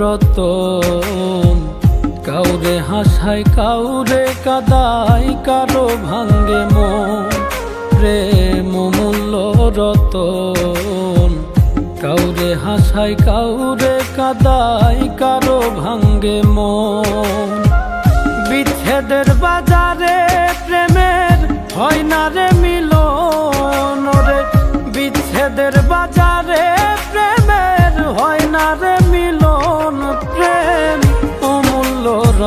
রতন। কাউরে হাসায়, কাউরে কাদাই কারও ভাঙ্গে মন। প্রেম মূল্য রতন। কাউরে হাসায়, কাউরে কাদাই কারও ভাঙ্গে মন। বিচ্ছেদের বাজারে প্রেমের হয় না রে মিলন রে। বিচ্ছেদের বাজারে প্রেমের হয় না রে মিলন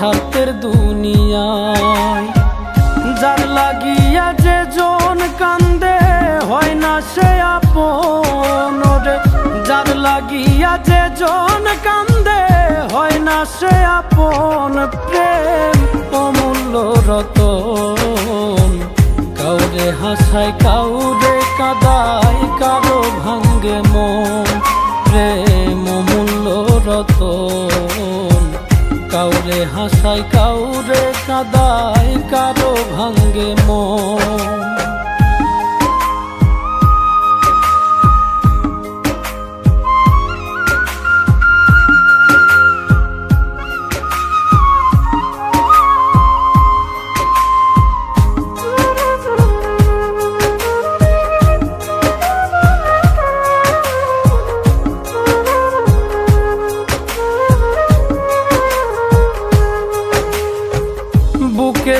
স্বার্থের দুনিয়ায়। যার লাগিয়া যে জন কান্দে, হয় না সে আপন যার লাগিয়া যে জন কান্দে, হয় না সে আপন প্রেম অমূল্য রতন। কাউরে হাসায়, কাউরে কাদায়। হাসায় কাউরে কাদায় কারও ভাঙ্গে মন।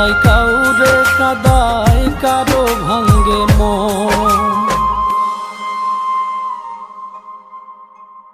হয় কাউরে কাদায় কারও ভাঙ্গে মন।